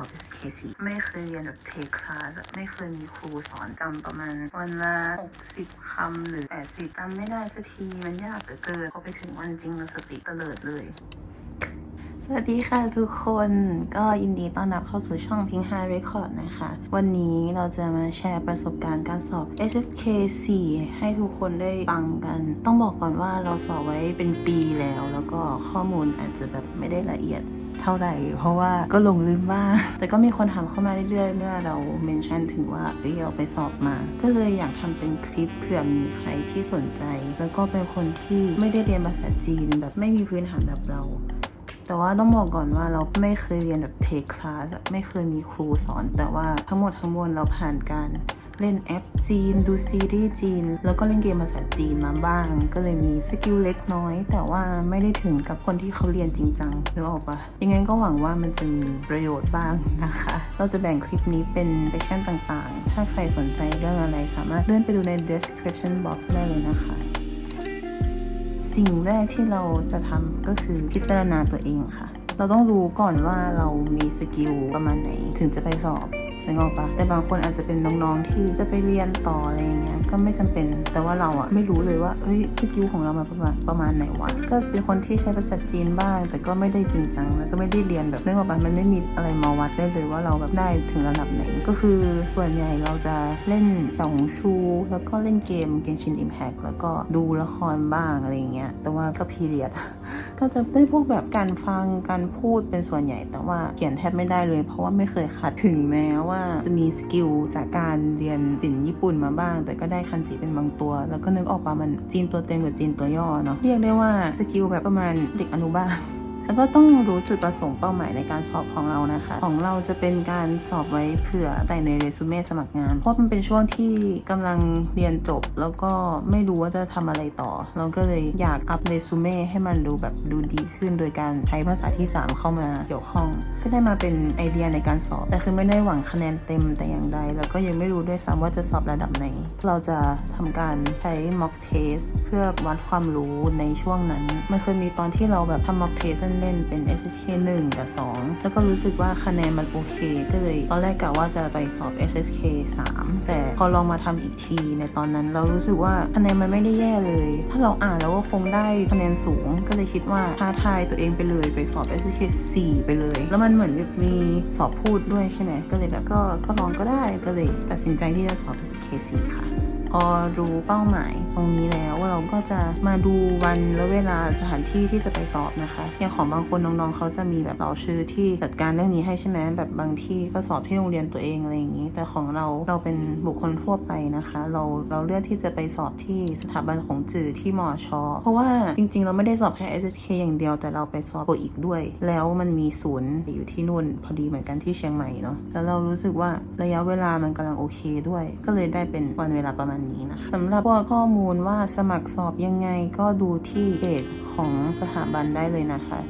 อบ SKC ไม่เคยเรียนแบบเทคคลาสไม่เคยมีครูสอนจำประมาณวันละ 60 คำหรือ 80จำไม่ได้สักทีมันยากเหลือเกินพอไปถึงวันจริงเราสติเตลิดเลยสวัสดีค่ะทุกคนก็ยินดีต้อนรับเข้าสู่ช่อง Pink High Record นะคะ วันนี้เราจะมาแชร์ประสบการณ์การสอบ SSK 4 ให้ทุกคนได้ฟังกัน ต้องบอกก่อนว่าเราสอบไว้เป็นปีแล้ว แล้วก็ข้อมูลอาจจะแบบไม่ได้ละเอียด เท่าไหร่ เพราะว่าก็หลงลืมบ้างแต่ก็มีคนถามเข้ามาเรื่อยๆเมื่อเราเมนชั่นถึงว่าเอ้ยเราไปสอบมา ก็เลยอยากทำเป็นคลิปเผื่อมีใครที่สนใจ แล้วก็เป็นคนที่ไม่ได้เรียนภาษาจีนแบบไม่มีพื้นฐานแบบเราแต่ว่าต้องบอกก่อนว่าเราไม่เคยเรียนแบบเทคคลาสไม่เคยมีครูสอน แต่ว่าทั้งหมดทั้งมวลเราผ่านการ เล่นแอปจีน ดูซีรีส์จีน แล้วก็เล่นเกมภาษาจีนมาบ้าง ก็เลยมีสกิลเล็กน้อย แต่ว่าไม่ได้ถึงกับคนที่เขาเรียนจริงจังนึกออกปะยังไงก็หวังว่ามันจะมีประโยชน์บ้างนะคะ เราจะแบ่งคลิปนี้เป็นเซสชันต่างๆ ถ้าใครสนใจเรื่องอะไรสามารถเลื่อนไปดูใน description box ได้เลยนะคะสิ่งแรกที่เราจะทำก็คือพิจารณาตัวเองค่ะ เราต้องรู้ก่อนว่าเรามีสกิลประมาณไหนถึงจะไปสอบ นึกออกปะแต่บางคนอาจจะเป็นน้องๆที่จะไปเรียนต่ออะไรอย่างเงี้ยก็ไม่จำเป็น แต่ว่าเราอะไม่รู้เลยว่าเอ้ยสกิลของเรามาประมาณประมาณไหนวะก็เป็นคนที่ใช้ภาษาจีนบ้าง แต่ก็ไม่ได้จริงจังแล้วก็ไม่ได้เรียนแบบนึกออกปะมันไม่มีอะไรมาวัดได้เลยว่าเราแบบได้ถึงระดับไหน ก็คือส่วนใหญ่เราจะเล่นเฉาหงชู แล้วก็เล่นเกม Genshin Impact แล้วก็ดูละครบ้างอะไรอย่างเงี้ยแต่ว่าก็พีเรียด ก็จะได้พวกแบบการฟังการพูดเป็นส่วนใหญ่ แต่ว่าเขียนแทบไม่ได้เลย เพราะว่าไม่เคยขัดถึงแม้ว่าจะมีสกิลจากการเรียนสินญี่ปุ่นมาบ้าง แต่ก็ได้คันจิเป็นบางตัว แล้วก็นึกออกว่ามันจีนตัวเต็มกับจีนตัวย่อเนาะเรียกได้ว่าสกิลแบบประมาณเด็กอนุบาล แล้วก็ต้องรู้จุดประสงค์เป้าหมายในการสอบของเรานะคะ ของเราจะเป็นการสอบไว้เผื่อใส่ในเรซูเม่สมัครงาน เพราะมันเป็นช่วงที่กำลังเรียนจบ แล้วก็ไม่รู้ว่าจะทำอะไรต่อ เราก็เลยอยากอัพเรซูเม่ให้มันดูแบบดูดีขึ้น โดยการใช้ภาษาที่ 3 เข้ามาเกี่ยวข้อง ก็ได้มาเป็นไอเดียในการสอบ แต่คือไม่ได้หวังคะแนนเต็มแต่อย่างใด แล้วก็ยังไม่รู้ด้วยซ้ำว่าจะสอบระดับไหน เราจะทำการใช้ mock test เพื่อวัดความรู้ในช่วงนั้น มันเคยมีตอนที่เราแบบทำ mock test เล่นเป็น SSK 1 กับ 2 แล้วก็รู้สึกว่าคะแนนมันโอเค ก็เลยตอนแรกกะว่าจะไปสอบ SSK 3 แต่พอลองมาทำอีกทีในตอนนั้นเรารู้สึกว่าคะแนนมันไม่ได้แย่เลย ถ้าเราอ่านแล้วก็คงได้คะแนนสูง ก็เลยคิดว่าท้าทายตัวเองไปเลยไปสอบ SSK 4 ไปเลย แล้วมันเหมือนแบบมีสอบพูดด้วยใช่ไหมก็เลยแบบก็ก็ลองก็ได้ก็เลยตัดสินใจที่จะสอบ SSK 4ค่ะ พอรู้เป้าหมายตรงนี้แล้วเราก็จะมาดูวันและเวลาสถานที่ที่จะไปสอบนะคะอย่างของบางคนน้องๆเขาจะมีแบบเราชื่อที่จัดการเรื่องนี้ให้ใช่ไหมแบบบางที่ก็สอบที่โรงเรียนตัวเองอะไรอย่างนี้ แต่ของเราเราเป็นบุคคลทั่วไปนะคะ เราเราเลือกที่จะไปสอบที่สถาบันของจื่อที่มอชอเพราะว่าจริงๆ เราไม่ได้สอบแค่ SSK อย่างเดียวแต่เราไปสอบโปอีกด้วย แล้วมันมีศูนย์อยู่ที่นู่นพอดีเหมือนกันที่เชียงใหม่เนาะแล้วเรารู้สึกว่าระยะเวลามันกำลังโอเคด้วย ก็เลยได้เป็นวันเวลาประมาณนี้นะคะสำหรับพวกข้อมูลว่าสมัครสอบยังไงก็ดูที่เพจของสถาบันได้เลยนะคะ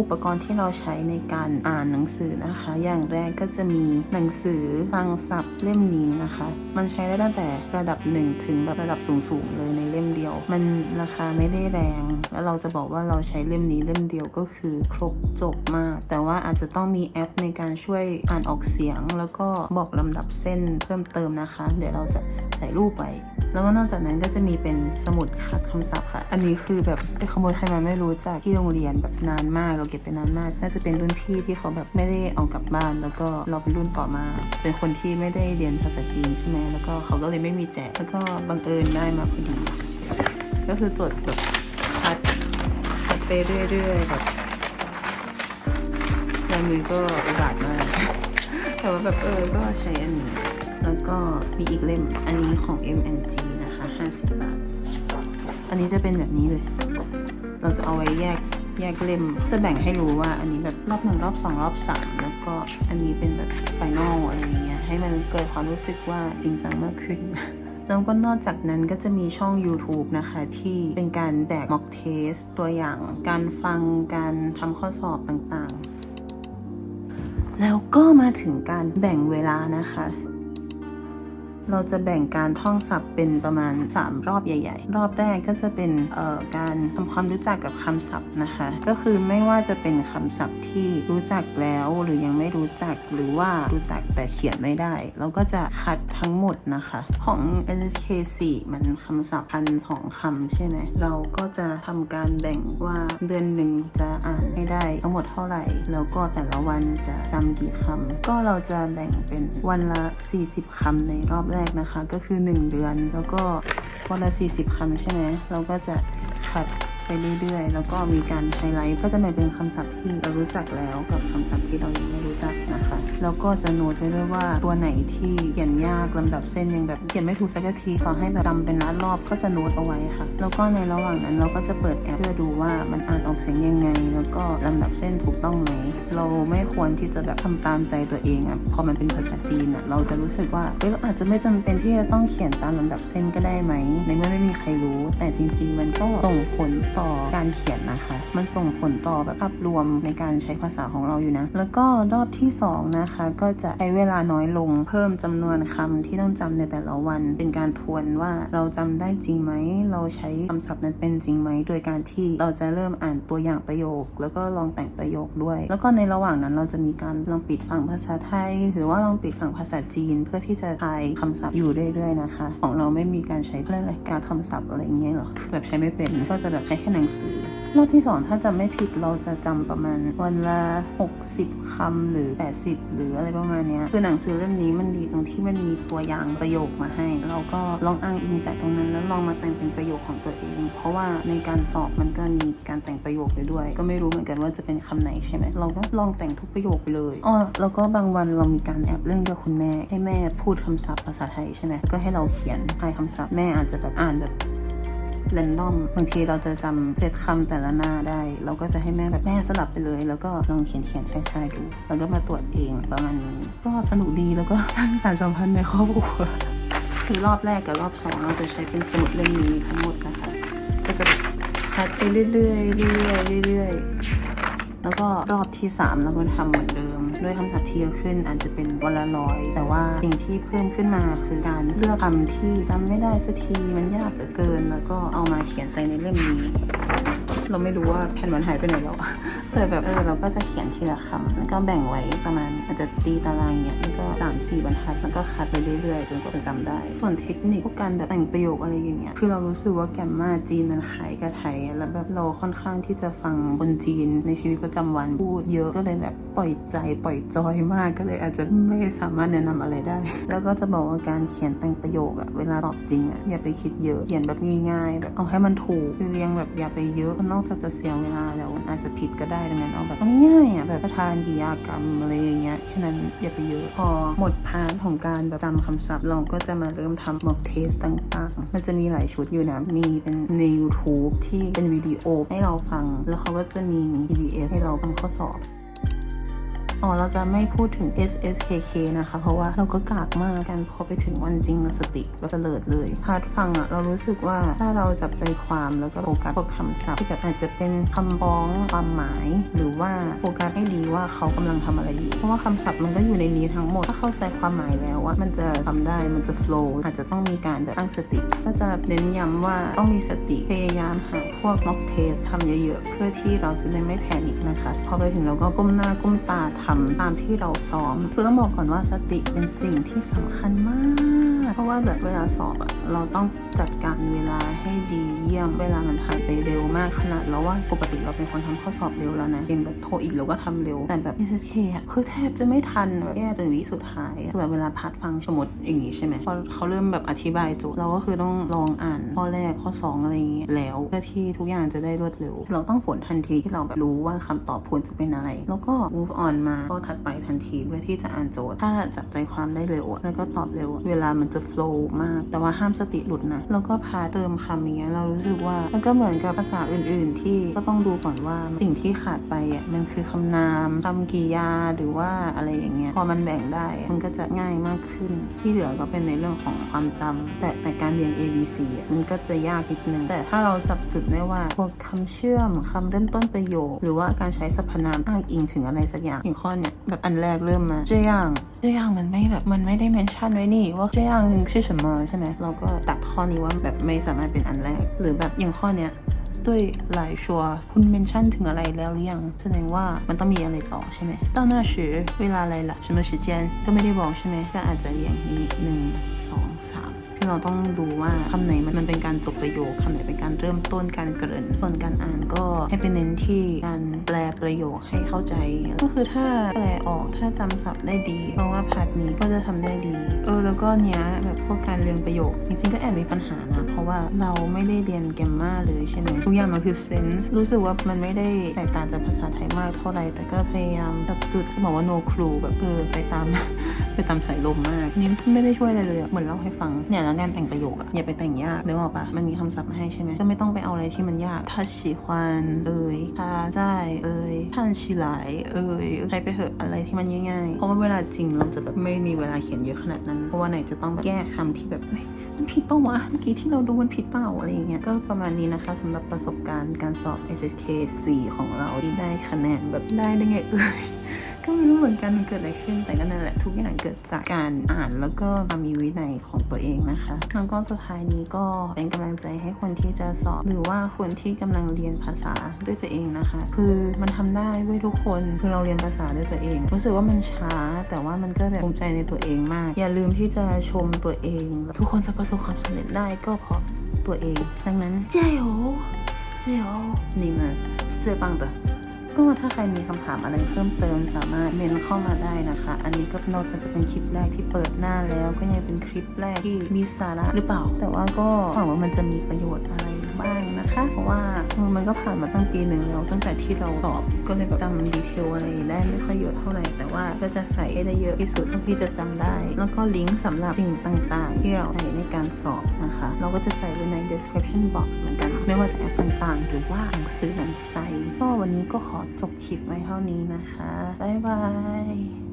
อุปกรณ์ที่เราใช้ในการอ่านหนังสือนะคะ อย่างแรกก็จะมีหนังสือฟังศัพท์เล่มนี้นะคะ มันใช้ได้ตั้งแต่ระดับ 1 ถึงแบบระดับสูงๆเลยในเล่มเดียว มันราคาไม่ได้แรง แล้วเราจะบอกว่าเราใช้เล่มนี้เล่มเดียวก็คือครบจบมาก แต่ว่าอาจจะต้องมีแอปในการช่วยอ่านออกเสียง แล้วก็บอกลำดับเส้นเพิ่มเติมนะคะ เดี๋ยวเราจะ ใส่รูปไว้แล้วก็นอกจากนั้นก็จะมีเป็นสมุดคัดคำศัพท์ค่ะ อันนี้คือแบบไปขโมยใครมาไม่รู้จากที่โรงเรียนแบบนานมากเราเก็บไปนานมาก น่าจะเป็นรุ่นพี่ที่เขาแบบไม่ได้เอากลับบ้าน แล้วก็เราเป็นรุ่นต่อมา เป็นคนที่ไม่ได้เรียนภาษาจีนใช่ไหมแล้วก็เขาก็เลยไม่มีแจกแล้วก็บังเอิญได้มาพอดี ก็คือจดแบบคัดคัดไปเรื่อยๆแบบลายมือก็อุบาทมากแต่ว่าแบบเออก็ใช้อันนี้ แล้วก็มีอีกเล่ม อันนี้ของ MNG นะคะ 50 บาท อันนี้จะเป็นแบบนี้เลย เราจะเอาไว้แยกแยกเล่ม จะแบ่งให้รู้ว่าอันนี้แบบรอบหนึ่งรอบสองรอบสามแล้วก็อันนี้เป็นแบบไฟนอลอะไรอย่างเงี้ย ให้มันเกิดความรู้สึกว่าจริงจังมากขึ้นแล้วก็นอกจากนั้นก็จะมีช่อง YouTube นะคะ ที่เป็นการแจก mock test ตัวอย่างการฟังการทำข้อสอบต่างๆ แล้วก็มาถึงการแบ่งเวลานะคะ เราจะแบ่งการท่องศัพท์เป็นประมาณ 3 รอบใหญ่ ๆ รอบแรกก็จะเป็นการทำความรู้จักกับคำศัพท์นะคะ ก็คือไม่ว่าจะเป็นคำศัพท์ที่รู้จักแล้วหรือยังไม่รู้จักหรือว่ารู้จักแต่เขียนไม่ได้ เราก็จะคัดทั้งหมดนะคะ ของ NSK 4มันคำศัพท์พันสองคำใช่ไหมเราก็จะทำการแบ่งว่าเดือนหนึ่งจะอ่านให้ได้ทั้งหมดเท่าไหร่ แล้วก็แต่ละวันจะจำกี่คำก็เราจะแบ่งเป็นวันละ 40คำในรอบแรกนะคะก็คือ 1 เดือน แล้วก็วันละ40 คำใช่ไหมเราก็จะคัด ไปเรื่อยๆ แล้วก็มีการไฮไลท์ก็จะแบ่เป็นคำศัพท์ที่เรารู้จักแล้วกับคำศัพท์ที่เรายังไม่รู้จักนะคะ แล้วก็จะโน้ตไว้ด้วยว่าตัวไหนที่เขียนยากลำดับเส้นยังแบบเขียนไม่ถูกสักทีต่อให้แบบจำเป็นล้านรอบก็จะโน้ตเอาไว้ค่ะ แล้วก็ในระหว่างนั้นเราก็จะเปิดแอปเพื่อดูว่ามันอ่านออกเสียงยังไง แล้วก็ลำดับเส้นถูกต้องไหมเราไม่ควรที่จะแบบทำตามใจตัวเองอะพอมันเป็นภาษาจีนอะเราจะรู้สึกว่าเอ้ยเราอาจจะไม่จำเป็นที่จะต้องเขียนตามลำดับเส้นก็ได้ไหมในเมื่อไม่มีใครรู้ แต่จริง ๆ มันก็ส่งผลต่อการเขียนนะคะ มันส่งผลต่อแบบภาพรวมในการใช้ภาษาของเราอยู่นะ แล้วก็รอบที่สองนะคะ ก็จะใช้เวลาน้อยลงเพิ่มจำนวนคำที่ต้องจำในแต่ละวัน เป็นการทวนว่าเราจำได้จริงไหม เราใช้คำศัพท์นั้นเป็นจริงไหม โดยการที่เราจะเริ่มอ่านตัวอย่างประโยค แล้วก็ลองแต่งประโยคด้วย แล้วก็ในระหว่างนั้นเราจะมีการลองปิดฝั่งภาษาไทย หรือว่าลองปิดฝั่งภาษาจีน เพื่อที่จะทายคำศัพท์อยู่เรื่อยๆนะคะ ของเราไม่มีการใช้เพื่ออะไรการคำศัพท์อะไรอย่างเงี้ยหรอแบบใช้ไม่เป็นก็จะแบบใช้แค่หนังสือ รอบที่สองถ้าจำไม่ผิดเราจะจำประมาณวันละ 60คำหรือ 80 หรืออะไรประมาณนี้คือหนังสือเล่มนี้มันดีตรงที่มันมีตัวอย่างประโยคมาให้ เราก็ลองอ้างอิงจากตรงนั้นแล้วลองมาแต่งเป็นประโยคของตัวเอง เพราะว่าในการสอบมันก็มีการแต่งประโยคไปด้วย ก็ไม่รู้เหมือนกันว่าจะเป็นคำไหนใช่ไหมเราก็ลองแต่งทุกประโยคไปเลยอ๋อแล้วก็บางวันเรามีการแอบเล่นกับคุณแม่ให้แม่พูดคำศัพท์ภาษาไทยใช่ไหมก็ให้เราเขียนทายคำศัพท์แม่อาจจะแบบอ่านแบบ เรนดอมบางทีเราจะจำเซตคำแต่ละหน้าได้ เราก็จะให้แม่แบบแม่สลับไปเลย แล้วก็ลองเขียนเขียนคล้ายๆดู แล้วก็มาตรวจเองประมาณนี้ ก็สนุกดีแล้วก็สร้างการสัมพันธ์ในครอบครัวคือรอบแรกกับรอบสองเราจะใช้เป็นสมุดเล่มนี้ทั้งหมดนะคะ ก็จะคัดไปเรื่อยๆเรื่อยๆเรื่อยๆ แล้วก็รอบที่ 3 เราก็ทำเหมือนเดิม ด้วยคำศัพท์ที่เยอะขึ้นอาจจะเป็นวันละร้อย แต่ว่าสิ่งที่เพิ่มขึ้นมาคือการเลือกคำที่จำไม่ได้สักทีมันยากเหลือเกิน แล้วก็เอามาเขียนใส่ในเล่มนี้ เราไม่รู้ว่าแผ่นมันหายไปไหนแล้วอะแต่แบบเออเราก็จะเขียนทีละคำแล้วก็แบ่งไว้ประมาณอาจจะตีตารางเนี้ยแล้วก็สามสี่บรรทัดแล้วก็คัดไปเรื่อยๆจนกว่าจะจำได้ ส่วนเทคนิคพวกการแบบแต่งประโยคอะไรอย่างเงี้ยคือเรารู้สึกว่าแกรมมาจีนมันคล้ายกับไทยแล้วแบบเราค่อนข้างที่จะฟังคนจีนในชีวิตประจำวันพูดเยอะก็เลยแบบปล่อยใจปล่อยจอยมากก็เลยอาจจะไม่สามารถแนะนำอะไรได้ แล้วก็จะบอกว่าการเขียนแต่งประโยคอะเวลาตอบจริงอะอย่าไปคิดเยอะเขียนแบบง่ายๆแบบเอาให้มันถูกคือเรียงแบบอย่าไปเยอะนอกจากจะเสียเวลาแล้วมันอาจจะผิดก็ได้ดังนั้นเอาแบบง่ายๆอะแบบประธานกิยากรรมอะไรอย่างเงี้ยแค่นั้นอย่าไปเยอะพอหมดพาร์ทของการแบบจำคำศัพท์เราก็จะมาเริ่มทำ mock test ต่างๆ มันจะมีหลายชุดอยู่นะ มีเป็นใน YouTube ที่เป็นวิดีโอให้เราฟัง แล้วเขาก็จะมี PDF ให้เราทำข้อสอบ อ๋อเราจะไม่พูดถึง SSKK นะคะ เพราะว่าเราก็กากมากกันพอไปถึงวันจริงสติก็เตลิดเลยพาร์ทฟังอะเรารู้สึกว่าถ้าเราจับใจความแล้วก็โฟกัสพวกคำศัพท์ที่แบบอาจจะเป็นคำบ้องความหมาย หรือว่าโฟกัสให้ดีว่าเขากำลังทำอะไรอยู่ เพราะว่าคำศัพท์มันก็อยู่ในนี้ทั้งหมด ถ้าเข้าใจความหมายแล้วว่ามันจะทำได้มันจะ flow อาจจะต้องมีการตั้งสติ ก็จะเน้นย้ำว่าต้องมีสติพยายามหาพวก mock test ทำเยอะๆ เพื่อที่เราจะได้ไม่แพนิคนะคะ พอไปถึงเราก็ก้มหน้าก้มตาทำตามที่เราซ้อม เพื่อบอกก่อนว่าสติเป็นสิ่งที่สำคัญมาก เพราะว่าแบบเวลาสอบอะเราต้องจัดการเวลาให้ดีเยี่ยมเวลามันผ่านไปเร็วมากขนาดแล้วว่าปกติเราเป็นคนทำข้อสอบเร็วแล้วนะเองแบบโทรอีกเราก็ทำเร็วแต่แบบ SSK อะคือแทบจะไม่ทันแบบแย่จนวิสุดท้ายคือแบบเวลาพัดฟังสมมติอย่างงี้ใช่ไหมพอเขาเริ่มแบบอธิบายโจทย์เราก็คือต้องลองอ่านข้อแรกข้อสองอะไรอย่างเงี้ยแล้วเพื่อที่ทุกอย่างจะได้รวดเร็ว เราต้องฝนทันทีที่เราแบบรู้ว่าคำตอบควรจะเป็นอะไร แล้วก็ move on มาก็ถัดไปทันทีเพื่อที่จะอ่านโจทย์ ถ้าจับใจความได้เร็วแล้วก็ตอบเร็ว เวลามันจะ flow มาก แต่ว่าห้ามสติหลุดนะ แล้วก็พาเติมคำอย่างเงี้ยเรารู้สึกว่ามันก็เหมือนกับภาษาอื่น ๆ ที่ก็ต้องดูก่อนว่าสิ่งที่ขาดไปอะมันคือคำนามคำกริยาหรือว่าอะไรอย่างเงี้ยพอมันแบ่งได้มันก็จะง่ายมากขึ้น ที่เหลือก็เป็นในเรื่องของความจำแต่แต่การเรียน A B C อะมันก็จะยากนิดนึงแต่ถ้าเราจับจุดได้ว่าพวกคำเชื่อมคำเริ่มต้นประโยค หรือว่าการใช้สรรพนามอ้างอิงถึงอะไรสักอย่างอย่างข้อเนี้ยแบบอันแรกเริ่มมาเจียงเจียงมันไม่แบบมันไม่ได้เมนชั่นไว้นี่ว่าเจียงง是什么ใช่ไหมเราก็ตัดข้อนี้ว่าแบบไม่สามารถเป็นอันแรก หรือแบบอย่างข้อเนี้ย ด้วยหลายชัวร์คุณเมนชั่นถึงอะไรแล้วหรือยังแสดงว่ามันต้องมีอะไรต่อใช่ไหม到那时เวลาอะไรล่ะ什么时间ก็ไม่ได้บอกใช่ไหมก็อาจจะอย่างนี้หนึ่งสองสาม ที่เราต้องดูว่าคำไหนมันเป็นการจบประโยคคำไหนเป็นการเริ่มต้นการเกริ่นส่วนการอ่านก็ให้เป็นเน้นที่การแปลประโยคให้เข้าใจ ก็คือถ้าแปลออกถ้าจำศัพท์ได้ดี เพราะว่าพาร์ทนี้ก็จะทำได้ดี เออแล้วก็เนี้ยแบบพวกการเรียงประโยคจริงๆก็แอบมีปัญหานะ ราะว่าเราไม่ได้เรียนแกมมาเลยใช่ไหมทุกอย่างมันคือเซนส์รู้สึกว่ามันไม่ได้แตกต่างจากภาษาไทยมากเท่าไหร่แต่ก็พยายามจับจุดที่บอกว่า no clue แบบเออไปตาม ไปตามสายลมมากนี่ไม่ได้ช่วยอะไรเลยอะเหมือนเล่าให้ฟังเนี่ยแล้วงานแต่งประโยคอะอย่าไปแต่งยากนึกออกปะมันมีคำศัพท์มาให้ใช่ไหมก็ไม่ต้องไปเอาอะไรที่มันยากถ้า喜欢เอ่ยถ้าได้เอ่ยท่านชิหลายเอ่ยใช้ไปเถอะอะไรที่มันง่ายๆเพราะว่าเวลาจริงเราจะแบบไม่มีเวลาเขียนเยอะขนาดนั้น เพราะว่าไหนจะต้องแบบแก้คำที่แบบ มันผิดเปล่าวะเมื่อกี้ที่เราดูมันผิดเปล่าอะไรอย่างเงี้ยก็ประมาณนี้นะคะสำหรับประสบการณ์การสอบ SSK 4 ของเราที่ได้คะแนนแบบได้ได้ไงเอ่ย ก็ไม่รู้เหมือนกันมันเกิดอะไรขึ้นแต่ก็นั่นแหละทุกอย่างเกิดจากการอ่านแล้วก็มามีวินัยของตัวเองนะคะแล้วก็สุดท้ายนี้ก็เป็นกำลังใจให้คนที่จะสอบ หรือว่าคนที่กำลังเรียนภาษาด้วยตัวเองนะคะ คือมันทำได้ด้วยทุกคนคือเราเรียนภาษาด้วยตัวเอง รู้สึกว่ามันช้า แต่ว่ามันก็แบบภูมิใจในตัวเองมาก อย่าลืมที่จะชมตัวเอง ทุกคนจะประสบความสำเร็จได้ก็เพราะตัวเอง ดังนั้น加油加油你们是最棒的 ก็ถ้าใครมีคำถามอะไรเพิ่มเติมสามารถเมนเข้ามาได้นะคะ อันนี้ก็นอกจากจะเป็นคลิปแรกที่เปิดหน้าแล้ว ก็ยังเป็นคลิปแรกที่มีสาระหรือเปล่า แต่ว่าก็หวังว่ามันจะมีประโยชน์อะไร บ้างนะคะ เพราะว่ามันก็ผ่านมาตั้งปีหนึ่งแล้วตั้งแต่ที่เราสอบก็เลยแบบจำดีเทลอะไรได้ไม่ค่อยเยอะเท่าไหร่แต่ว่าก็จะใส่ให้ได้เยอะที่สุดเท่าที่จะจำได้ แล้วก็ลิงก์สำหรับสิ่งต่างๆ ที่เราใช้ในการสอบนะคะ เราก็จะใส่ไว้ใน description box เหมือนกัน ไม่ว่าจะแอปต่างๆ หรือว่าหนังสือหนังใจก็วันนี้ก็ขอจบคลิปไว้เท่านี้นะคะบ๊ายบาย